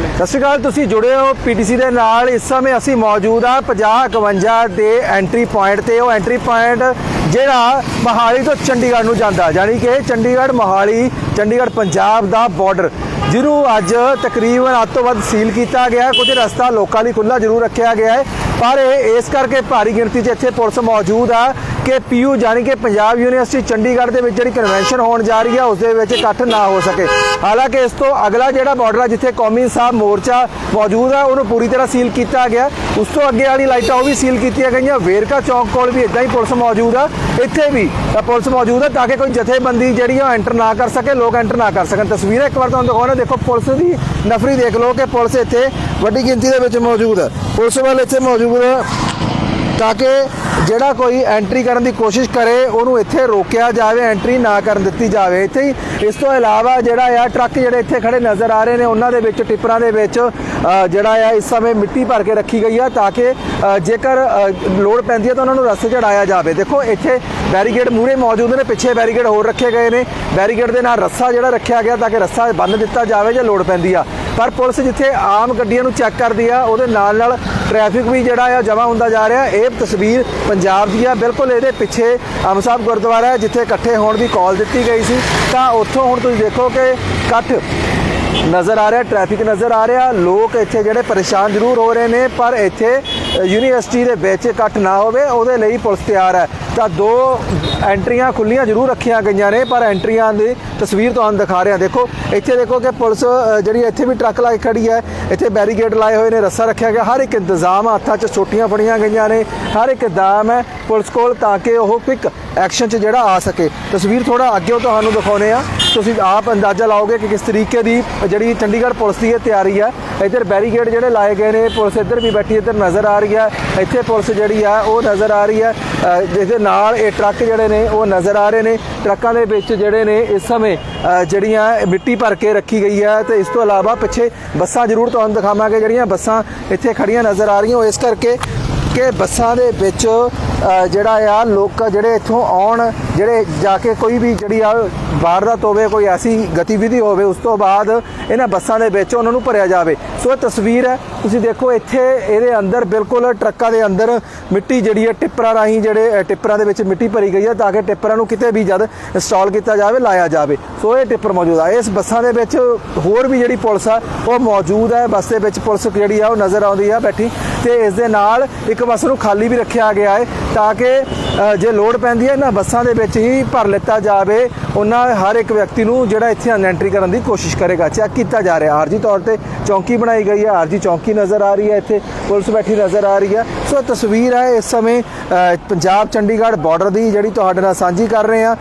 ਸਤਿ ਸ਼੍ਰੀ ਅਕਾਲ, ਤੁਸੀਂ ਜੁੜੇ ਹੋ ਪੀਟੀਸੀ ਦੇ ਨਾਲ। ਇਸ ਸਮੇਂ ਅਸੀਂ ਮੌਜੂਦ ਆ 50 51 ਦੇ ਐਂਟਰੀ ਪੁਆਇੰਟ ਤੇ। ਉਹ ਐਂਟਰੀ ਪੁਆਇੰਟ ਜਿਹੜਾ ਮਹਾਲੀ ਤੋਂ ਚੰਡੀਗੜ੍ਹ ਨੂੰ ਜਾਂਦਾ ਯਾਨੀ ਕਿ ਚੰਡੀਗੜ੍ਹ, ਮਹਾਲੀ, ਚੰਡੀਗੜ੍ਹ, ਪੰਜਾਬ ਦਾ ਬਾਰਡਰ ਜਿਹਨੂੰ ਅੱਜ ਤਕਰੀਬਨ ਅੱਧ ਤੋਂ ਵੱਧ ਸੀਲ ਕੀਤਾ ਗਿਆ ਕੁਝ ਰਸਤਾ ਲੋਕਾਂ ਲਈ ਖੁੱਲਾ ਜ਼ਰੂਰ ਰੱਖਿਆ ਗਿਆ ਹੈ। ਪਰ ਇਸ ਕਰਕੇ ਭਾਰੀ ਗਿਣਤੀ 'ਚ ਇੱਥੇ ਪੁਲਿਸ ਮੌਜੂਦ ਆ ਕਿ ਪੀਯੂ ਯਾਨੀ ਕਿ ਪੰਜਾਬ ਯੂਨੀਵਰਸਿਟੀ ਚੰਡੀਗੜ੍ਹ ਦੇ ਵਿੱਚ ਜਿਹੜੀ ਕਨਵੈਨਸ਼ਨ ਹੋਣ ਜਾ ਰਹੀ ਹੈ ਉਸ ਦੇ ਵਿੱਚ ਇਕੱਠ ਨਾ ਹੋ ਸਕੇ। ਹਾਲਾਂਕਿ ਇਸ ਤੋਂ ਅਗਲਾ ਜਿਹੜਾ ਬਾਰਡਰ ਆ, ਜਿੱਥੇ ਕੌਮੀ ਸਾਹਿਬ ਮੋਰਚਾ ਮੌਜੂਦ ਹੈ ਉਹਨੂੰ ਪੂਰੀ ਤਰ੍ਹਾਂ ਸੀਲ ਕੀਤਾ ਗਿਆ। ਉਸ ਤੋਂ ਅੱਗੇ ਵਾਲੀ ਲਾਈਟਾਂ ਉਹ ਵੀ ਸੀਲ ਕੀਤੀਆਂ ਗਈਆਂ। ਵੇਰਕਾ ਚੌਂਕ ਕੋਲ ਵੀ ਇਦਾਂ ਹੀ ਪੁਲਿਸ ਮੌਜੂਦ ਆ। ਇੱਥੇ ਵੀ ਤਾਂ ਪੁਲਿਸ ਮੌਜੂਦ ਹੈ ਤਾਂ ਕਿ ਕੋਈ ਜਥੇਬੰਦੀ ਜਿਹੜੀ ਆ ਐਂਟਰ ਨਾ ਕਰ ਸਕੇ, ਲੋਕ ਐਂਟਰ ਨਾ ਕਰ ਸਕਣ। ਤਸਵੀਰਾਂ ਇੱਕ ਵਾਰ ਤੁਹਾਨੂੰ ਦਿਖਾਉਣਾ, ਦੇਖੋ ਪੁਲਿਸ ਦੀ ਨਫਰੀ ਦੇਖ ਲਓ ਕਿ ਪੁਲਿਸ ਇੱਥੇ ਵੱਡੀ ਗਿਣਤੀ ਦੇ ਵਿੱਚ ਮੌਜੂਦ ਹੈ। ਪੁਲਿਸ ਵਾਲੇ ਇੱਥੇ ਮੌਜੂਦ ਹੈ ਤਾਂ ਕਿ ਜਿਹੜਾ ਕੋਈ ਐਂਟਰੀ ਕਰਨ ਦੀ ਕੋਸ਼ਿਸ਼ ਕਰੇ, ਉਹਨੂੰ ਇੱਥੇ ਰੋਕਿਆ ਜਾਵੇ ਐਂਟਰੀ ਨਾ ਕਰਨ ਦਿੱਤੀ ਜਾਵੇ। ਇੱਥੇ ਹੀ ਇਸ ਤੋਂ ਇਲਾਵਾ ਜਿਹੜਾ ਆ, ਟਰੱਕ ਜਿਹੜੇ ਇੱਥੇ ਖੜੇ ਨਜ਼ਰ ਆ ਰਹੇ ਨੇ, ਉਹਨਾਂ ਦੇ ਵਿੱਚ, ਟਿੱਪਰਾਂ ਦੇ ਵਿੱਚ ਜਿਹੜਾ ਆ, ਇਸ ਸਮੇਂ ਮਿੱਟੀ ਭਰ ਕੇ ਰੱਖੀ ਗਈ ਆ ਤਾਂ ਕਿ ਜੇਕਰ ਲੋੜ ਪੈਂਦੀ ਹੈ ਤਾਂ ਉਹਨਾਂ ਨੂੰ ਰਸਤੇ ਚੜਾਇਆ ਜਾਵੇ। ਦੇਖੋ, ਇੱਥੇ ਬੈਰੀਕੇਡ ਮੂਰੇ ਮੌਜੂਦ ਨੇ, ਪਿੱਛੇ ਬੈਰੀਕੇਡ ਹੋਰ ਰੱਖੇ ਗਏ ਨੇ। ਬੈਰੀਕੇਡ ਦੇ ਨਾਲ ਰੱਸਾ ਜਿਹੜਾ ਰੱਖਿਆ ਗਿਆ ਤਾਂ ਕਿ ਰੱਸਾ ਬੰਨ ਦਿੱਤਾ ਜਾਵੇ ਜੇ ਲੋੜ ਪੈਂਦੀ ਆ। ਪਰ ਪੁਲਿਸ ਜਿੱਥੇ ਆਮ ਗੱਡੀਆਂ ਨੂੰ ਚੈੱਕ ਕਰਦੀ ਆ, ਉਹਦੇ ਨਾਲ ਨਾਲ ਟ੍ਰੈਫਿਕ ਵੀ ਜਿਹੜਾ ਆ ਜਮਾ ਹੁੰਦਾ ਜਾ ਰਿਹਾ। ਇਹ ਤਸਵੀਰ ਪੰਜਾਬ ਦੀ ਆ। ਬਿਲਕੁਲ ਇਹਦੇ ਪਿੱਛੇ ਅੰਬ ਸਾਹਿਬ ਗੁਰਦੁਆਰਾ ਹੈ, ਜਿੱਥੇ ਇਕੱਠੇ ਹੋਣ ਦੀ ਕਾਲ ਦਿੱਤੀ ਗਈ ਸੀ। ਤਾਂ ਉੱਥੋਂ ਹੁਣ ਤੁਸੀਂ ਦੇਖੋ ਕਿ ਇਕੱਠ ਨਜ਼ਰ ਆ ਰਿਹਾ ਟ੍ਰੈਫਿਕ ਨਜ਼ਰ ਆ ਰਿਹਾ। ਲੋਕ ਇੱਥੇ ਜਿਹੜੇ ਪਰੇਸ਼ਾਨ ਜ਼ਰੂਰ ਹੋ ਰਹੇ ਨੇ, ਪਰ ਇੱਥੇ ਯੂਨੀਵਰਸਿਟੀ ਦੇ ਵਿੱਚ ਇਕੱਠ ਨਾ ਹੋਵੇ, ਉਹਦੇ ਲਈ ਪੁਲਿਸ ਤਿਆਰ ਹੈ। ਤਾਂ ਦੋ ਐਂਟਰੀਆਂ ਖੁੱਲੀਆਂ ਜ਼ਰੂਰ ਰੱਖੀਆਂ ਗਈਆਂ ਨੇ, ਪਰ ਐਂਟਰੀਆਂ ਦੀ ਤਸਵੀਰ ਤੁਹਾਨੂੰ ਦਿਖਾ ਰਿਹਾ। ਦੇਖੋ, ਇੱਥੇ ਦੇਖੋ ਕਿ ਪੁਲਿਸ ਜਿਹੜੀ ਇੱਥੇ ਵੀ ਟਰੱਕ ਲਾ ਕੇ ਖੜੀ ਹੈ, ਇੱਥੇ ਬੈਰੀਕੇਡ ਲਾਏ ਹੋਏ ਨੇ, ਰੱਸਾ ਰੱਖਿਆ ਗਿਆ। ਹਰ ਇੱਕ ਇੰਤਜ਼ਾਮ ਹੱਥਾਂ 'ਚ ਛੋਟੀਆਂ ਫੜੀਆਂ ਗਈਆਂ ਨੇ। ਹਰ ਇੱਕ ਦਾਮ ਹੈ ਪੁਲਿਸ ਕੋਲ ਤਾਂ ਕਿ ਉਹ ਪਿਕ ਐਕਸ਼ਨ 'ਚ ਜਿਹੜਾ ਆ ਸਕੇ। ਤਸਵੀਰ ਥੋੜਾ ਅੱਗੇ ਤੁਹਾਨੂੰ ਦਿਖਾਉਨੇ ਆ ਤੁਸੀਂ ਆਪ ਅੰਦਾਜ਼ਾ ਲਾਓਗੇ ਕਿ ਕਿਸ ਤਰੀਕੇ ਦੀ ਜਿਹੜੀ ਚੰਡੀਗੜ੍ਹ ਪੁਲਿਸ ਦੀ ਇਹ ਤਿਆਰੀ ਹੈ? ਇੱਧਰ ਬੈਰੀਕੇਡ ਜਿਹੜੇ ਲਾਏ ਗਏ ਨੇ ਪੁਲਿਸ ਇੱਧਰ ਵੀ ਬੈਠੀ ਇੱਧਰ ਨਜ਼ਰ ਆ ਰਹੀ ਹੈ। ਇੱਥੇ ਪੁਲਿਸ ਜਿਹੜੀ ਆ ਉਹ ਨਜ਼ਰ ਆ ਰਹੀ ਹੈ। ਅ, ਦੇ ਨਾਲ ਇਹ ਟਰੱਕ ਜਿਹੜੇ ਨੇ ਉਹ ਨਜ਼ਰ ਆ ਰਹੇ ਨੇ। ਟਰੱਕਾਂ ਦੇ ਵਿੱਚ ਜਿਹੜੇ ਨੇ ਇਸ ਸਮੇਂ ਜਿਹੜੀਆਂ ਮਿੱਟੀ ਭਰ ਕੇ ਰੱਖੀ ਗਈ ਹੈ ਤੇ ਇਸ ਤੋਂ ਇਲਾਵਾ ਪਿੱਛੇ ਬੱਸਾਂ ਜ਼ਰੂਰ ਤੁਹਾਨੂੰ ਦਿਖਾਵਾਂਗੇ ਜਿਹੜੀਆਂ ਬੱਸਾਂ ਇੱਥੇ ਖੜੀਆਂ ਨਜ਼ਰ ਆ ਰਹੀਆਂ। ਉਹ ਇਸ ਕਰਕੇ ਕਿ ਬੱਸਾਂ ਦੇ ਵਿੱਚ ਜਿਹੜਾ ਆ, ਲੋਕ ਜਿਹੜੇ ਇੱਥੋਂ ਆਉਣ, ਜਿਹੜੇ ਜਾ ਕੇ ਕੋਈ ਵੀ ਜਿਹੜੀ ਆ ਵਾਰਦਾਤ ਹੋਵੇ, ਕੋਈ ਐਸੀ ਗਤੀਵਿਧੀ ਹੋਵੇ, ਉਸ ਤੋਂ ਬਾਅਦ ਇਹਨਾਂ ਬੱਸਾਂ ਦੇ ਵਿੱਚ ਉਹਨਾਂ ਨੂੰ ਭਰਿਆ ਜਾਵੇ। ਸੋ ਇਹ ਤਸਵੀਰ ਹੈ। ਤੁਸੀਂ ਦੇਖੋ, ਇੱਥੇ ਇਹਦੇ ਅੰਦਰ ਬਿਲਕੁਲ ਟਰੱਕਾਂ ਦੇ ਅੰਦਰ ਮਿੱਟੀ ਜਿਹੜੀ ਹੈ, ਟਿੱਪਰਾਂ ਰਾਹੀਂ ਜਿਹੜੇ ਟਿੱਪਰਾਂ ਦੇ ਵਿੱਚ ਮਿੱਟੀ ਭਰੀ ਗਈ ਹੈ ਤਾਂ ਕਿ ਟਿੱਪਰਾਂ ਨੂੰ ਕਿਤੇ ਵੀ ਜਦ ਇੰਸਟਾਲ ਕੀਤਾ ਜਾਵੇ, ਲਾਇਆ ਜਾਵੇ। ਸੋ ਇਹ ਟਿੱਪਰ ਮੌਜੂਦ ਆ। ਇਸ ਬੱਸਾਂ ਦੇ ਵਿੱਚ ਹੋਰ ਵੀ ਜਿਹੜੀ ਪੁਲਿਸ ਆ, ਉਹ ਮੌਜੂਦ ਹੈ। ਬੱਸ ਦੇ ਵਿੱਚ ਪੁਲਿਸ ਜਿਹੜੀ ਆ, ਉਹ ਨਜ਼ਰ ਆਉਂਦੀ ਆ ਬੈਠੀ। ਤੇ ਇਸ ਦੇ ਨਾਲ ਇੱਕ ਬੱਸ ਨੂੰ ਖਾਲੀ ਵੀ ਰੱਖਿਆ ਗਿਆ ਹੈ ਤਾਂ ਕਿ ਜੇ ਲੋੜ ਪੈਂਦੀ ਹੈ ਨਾ, ਬੱਸਾਂ ਦੇ ਵਿੱਚ ਹੀ ਭਰ ਲਿੱਤਾ ਜਾਵੇ, ਉਹਨਾਂ ਹਰ ਇੱਕ ਵਿਅਕਤੀ ਨੂੰ ਜਿਹੜਾ ਇੱਥੇ ਐਂਟਰੀ ਕਰਨ ਦੀ ਕੋਸ਼ਿਸ਼ ਕਰੇਗਾ। ਚੈੱਕ ਕੀਤਾ ਜਾ ਰਿਹਾ, ਆਰਜੀ ਤੌਰ ਤੇ ਚੌਂਕੀ ਬਣਾਈ ਗਈ ਹੈ, ਆਰਜੀ ਚੌਂਕੀ ਨਜ਼ਰ ਆ ਰਹੀ ਹੈ, ਇੱਥੇ ਪੁਲਿਸ ਬੈਠੀ ਨਜ਼ਰ ਆ ਰਹੀ ਹੈ। ਸੋ ਤਸਵੀਰ ਹੈ, ਇਸ ਸਮੇਂ ਪੰਜਾਬ ਚੰਡੀਗੜ੍ਹ ਬਾਰਡਰ ਦੀ ਜਿਹੜੀ ਤੁਹਾਡੇ ਨਾਲ ਸਾਂਝੀ ਕਰ ਰਹੇ ਆ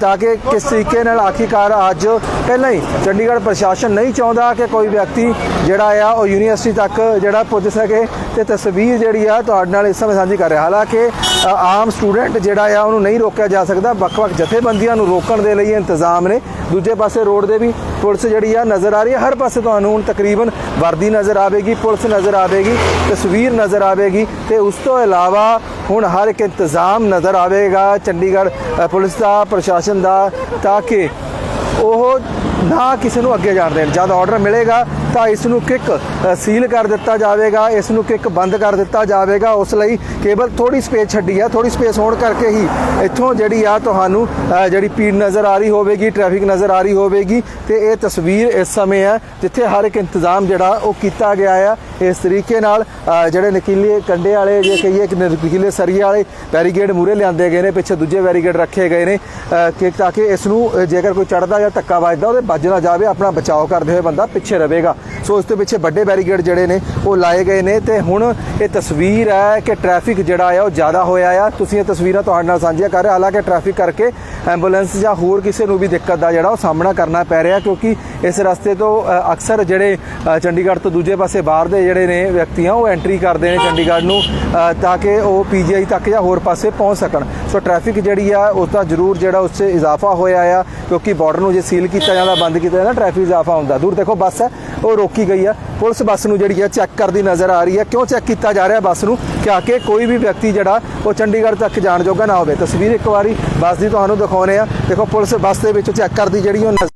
ਤਾਂ ਕਿ ਕਿਸ ਤਰੀਕੇ ਨਾਲ ਆਖਿਰਕਾਰ ਅੱਜ ਪਹਿਲਾਂ ਹੀ ਚੰਡੀਗੜ੍ਹ ਪ੍ਰਸ਼ਾਸਨ ਨਹੀਂ ਚਾਹੁੰਦਾ ਕਿ ਕੋਈ ਵਿਅਕਤੀ ਜਿਹੜਾ ਆ, ਉਹ ਯੂਨੀਵਰਸਿਟੀ ਤੱਕ ਜਿਹੜਾ ਪੁੱਜ ਸਕੇ। ਤੇ ਤਸਵੀਰ ਜਿਹੜੀ ਆ, ਤੁਹਾਡੇ ਨਾਲ ਇਸ ਸਮੇਂ ਸਾਂਝੀ ਕਰ ਰਿਹਾ। ਹਾਲਾਂਕਿ ਆਮ ਸਟੂਡੈਂਟ ਸਟੂਡੈਂਟ ਜਿਹੜਾ ਆ, ਉਹਨੂੰ ਨਹੀਂ ਰੋਕਿਆ ਜਾ ਸਕਦਾ। ਵੱਖ-ਵੱਖ ਜਥੇਬੰਦੀਆਂ ਨੂੰ ਰੋਕਣ ਦੇ ਲਈ ਇੰਤਜ਼ਾਮ ਨੇ। ਦੂਜੇ ਪਾਸੇ ਰੋਡ ਦੇ ਵੀ ਪੁਲਿਸ ਜਿਹੜੀ ਆ ਨਜ਼ਰ ਆ ਰਹੀ ਹੈ ਹਰ ਪਾਸੇ ਤੁਹਾਨੂੰ ਹੁਣ ਤਕਰੀਬਨ ਵਰਦੀ ਨਜ਼ਰ ਆਵੇਗੀ, ਪੁਲਿਸ ਨਜ਼ਰ ਆਵੇਗੀ, ਤਸਵੀਰ ਨਜ਼ਰ ਆਵੇਗੀ ਤੇ ਉਸ ਤੋਂ ਇਲਾਵਾ ਹੁਣ ਹਰ ਇੱਕ ਇੰਤਜ਼ਾਮ ਨਜ਼ਰ ਆਵੇਗਾ ਚੰਡੀਗੜ੍ਹ ਪੁਲਿਸ ਦਾ, ਪ੍ਰਸ਼ਾਸਨ ਦਾ, ਤਾਂ ਕਿ ਉਹ ਨਾ ਕਿਸੇ ਨੂੰ ਅੱਗੇ ਜਾਣ ਦੇਣ। ਜਦ ਆਰਡਰ ਮਿਲੇਗਾ ਤਾਂ ਇਸ ਨੂੰ ਕਿੱਕ ਸੀਲ ਕਰ ਦਿੱਤਾ ਜਾਵੇਗਾ ਇਸ ਨੂੰ ਕਿੱਕ ਬੰਦ ਕਰ ਦਿੱਤਾ ਜਾਵੇਗਾ, ਉਸ ਲਈ ਕੇਵਲ ਥੋੜੀ ਸਪੇਸ ਛੱਡੀ ਆ ਥੋੜੀ ਸਪੇਸ ਹੋਣ ਕਰਕੇ ਹੀ ਇੱਥੋਂ ਜਿਹੜੀ ਆ ਤੁਹਾਨੂੰ ਜਿਹੜੀ ਪੀੜ ਨਜ਼ਰ ਆ ਰਹੀ ਹੋਵੇਗੀ, ਟ੍ਰੈਫਿਕ ਨਜ਼ਰ ਆ ਰਹੀ ਹੋਵੇਗੀ, ਤੇ ਇਹ ਤਸਵੀਰ ਇਸ ਸਮੇਂ ਹੈ ਜਿੱਥੇ ਹਰ ਇੱਕ ਇੰਤਜ਼ਾਮ ਜਿਹੜਾ ਉਹ ਕੀਤਾ ਗਿਆ ਆ। ਇਸ ਤਰੀਕੇ ਨਾਲ ਜਿਹੜੇ ਨਕੀਲੇ ਕੰਡੇ ਵਾਲੇ ਜੇ ਕਹੀਏ ਕਿ ਨਕੀਲੇ ਸਰੀਏ ਵਾਲੇ ਬੈਰੀਗੇਡ ਮੂਰੇ ਲਿਆਂਦੇ ਗਏ ਨੇ, ਪਿੱਛੇ ਦੂਜੇ ਬੈਰੀਗੇਡ ਰੱਖੇ ਗਏ ਨੇ ਕਿ ਤਾਂ ਕਿ ਇਸ ਨੂੰ ਜੇਕਰ ਕੋਈ ਚੜਦਾ ਜਾਂ ਧੱਕਾ ਵੱਜਦਾ, ਉਹਦੇ ਵੱਜ ਨਾ ਜਾਵੇ, ਆਪਣਾ ਬਚਾਓ ਕਰਦੇ ਹੋਏ ਬੰਦਾ ਪਿੱਛੇ ਰਹੇਗਾ। ਸੋ ਇਸ ਦੇ ਪਿੱਛੇ ਵੱਡੇ ਬੈਰੀਗੇਡ ਜਿਹੜੇ ਨੇ, ਉਹ ਲਾਏ ਗਏ ਨੇ ਤੇ ਹੁਣ ਇਹ ਤਸਵੀਰ ਹੈ ਕਿ ਟ੍ਰੈਫਿਕ ਜਿਹੜਾ ਆ, ਉਹ ਜ਼ਿਆਦਾ ਹੋਇਆ ਆ ਤੁਸੀਂ ਇਹ ਤਸਵੀਰਾਂ ਤੁਹਾਡੇ ਨਾਲ ਸਾਂਝੀਆਂ ਕਰ ਰਹੇ ਹੋ। ਹਾਲਾਂਕਿ ਟ੍ਰੈਫਿਕ ਕਰਕੇ ਐਂਬੂਲੈਂਸ ਜਾਂ ਹੋਰ ਕਿਸੇ ਨੂੰ ਵੀ ਦਿੱਕਤ ਦਾ ਜਿਹੜਾ ਉਹ ਸਾਹਮਣਾ ਕਰਨਾ ਪੈ ਰਿਹਾ, ਕਿਉਂਕਿ ਇਸ ਰਸਤੇ ਤੋਂ ਅਕਸਰ ਜਿਹੜੇ ਚੰਡੀਗੜ੍ਹ ਤੋਂ ਦੂਜੇ ਪਾਸੇ ਬਾਹਰ ਦੇ ਜਿਹੜੇ ਨੇ ਵਿਅਕਤੀਆਂ, ਉਹ ਐਂਟਰੀ ਕਰਦੇ ਨੇ ਚੰਡੀਗੜ੍ਹ ਨੂੰ ਤਾਂ ਕਿ ਉਹ ਪੀਜੀਆਈ ਤੱਕ ਜਾਂ ਹੋਰ ਪਾਸੇ ਪਹੁੰਚ ਸਕਣ ਸੋ ਟ੍ਰੈਫਿਕ ਜਿਹੜੀ ਆ, ਉਸ ਦਾ ਜ਼ਰੂਰ ਜਿਹੜਾ ਉਸ 'ਚ ਇਜ਼ਾਫਾ ਹੋਇਆ ਆ, ਕਿਉਂਕਿ ਬਾਰਡਰ ਨੂੰ ਜੇ ਸੀਲ ਕੀਤਾ ਜਾਂਦਾ, ਬੰਦ ਕੀਤਾ ਜਾਂਦਾ ਟ੍ਰੈਫਿਕ ਇਜ਼ਾਫਾ ਹੁੰਦਾ। ਦੂਰ ਦੇਖੋ, ਬੱਸ ਹੈ, ਉਹ ਰੋਕੀ ਗਈ ਆ। ਪੁਲਿਸ ਬੱਸ ਨੂੰ ਜਿਹੜੀ ਆ ਚੈੱਕ ਕਰਦੀ ਨਜ਼ਰ ਆ ਰਹੀ ਹੈ ਕਿਉਂ ਚੈੱਕ ਕੀਤਾ ਜਾ ਰਿਹਾ ਬੱਸ ਨੂੰ? ਕਿ ਆ ਕੇ ਕੋਈ ਵੀ ਵਿਅਕਤੀ ਜਿਹੜਾ, ਉਹ ਚੰਡੀਗੜ੍ਹ ਤੱਕ ਜਾਣ ਜੋਗਾ ਨਾ ਹੋਵੇ। ਤਸਵੀਰ ਇੱਕ ਵਾਰੀ ਬੱਸ ਦੀ ਤੁਹਾਨੂੰ ਦਿਖਾਉਨੇ ਆ। ਦੇਖੋ, ਪੁਲਿਸ ਬੱਸ ਦੇ ਵਿੱਚ ਚੈੱਕ ਕਰਦੀ ਜਿਹੜੀ ਉਹ ਨਜ਼ਰ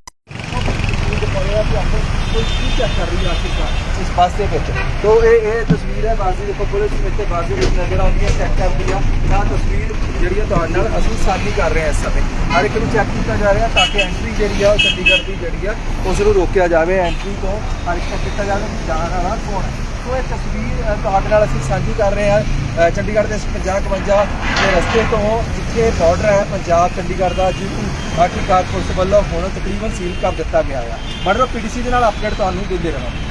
ਚੈੱਕ ਕਰ ਰਹੀ ਹੈ ਆਖਿਰਕਾਰ? ਇਸ ਬੱਸ ਦੇ ਵਿੱਚ। ਤੋਂ ਇਹ ਇਹ ਤਸਵੀਰ ਹੈ ਬੱਸ ਦੀ ਦੇਖੋ ਪੁਲਿਸ ਇੱਥੇ ਤੇ ਬੱਸ ਦੇ ਵਿੱਚ ਨਜ਼ਰ ਆਉਂਦੀ ਹੈ ਚੈੱਕ ਕਰਦੀ ਆ ਆਹ ਤਸਵੀਰ ਜਿਹੜੀ ਹੈ ਤੁਹਾਡੇ ਨਾਲ ਅਸੀਂ ਸਾਂਝੀ ਕਰ ਰਹੇ ਹਾਂ ਇਸ ਸਮੇਂ। ਹਰ ਇੱਕ ਨੂੰ ਚੈੱਕ ਕੀਤਾ ਜਾ ਰਿਹਾ ਤਾਂ ਕਿ ਐਂਟਰੀ ਜਿਹੜੀ ਆ ਉਹ ਚੰਡੀਗੜ੍ਹ ਦੀ ਜਿਹੜੀ ਆ, ਉਸ ਨੂੰ ਰੋਕਿਆ ਜਾਵੇ। ਐਂਟਰੀ ਤੋਂ ਹਰ ਇੱਕ ਚੈੱਕ ਕੀਤਾ ਜਾਵੇ ਕਿ ਜਾਣ ਵਾਲਾ ਕੌਣ ਹੈ? ਸੋ ਇਹ ਤਸਵੀਰ ਤੁਹਾਡੇ ਨਾਲ ਅਸੀਂ ਸਾਂਝੀ ਕਰ ਰਹੇ ਹਾਂ ਚੰਡੀਗੜ੍ਹ ਦੇ 50 51 ਦੇ ਰਸਤੇ ਤੋਂ ਜਿੱਥੇ ਬਾਰਡਰ ਹੈ ਪੰਜਾਬ ਚੰਡੀਗੜ੍ਹ ਦਾ ਜਿਹਨੂੰ ਆਖਿਰਕਾਰ ਪੁਲਿਸ ਵੱਲੋਂ ਹੁਣ ਤਕਰੀਬਨ ਸੀਲ ਕਰ ਦਿੱਤਾ ਗਿਆ ਹੈ ਮਰੋ ਪੀਡੀਸੀ ਦੇ ਨਾਲ ਅਪਡੇਟ ਤੁਹਾਨੂੰ ਦਿੰਦੇ ਰਹਾਂਗੇ।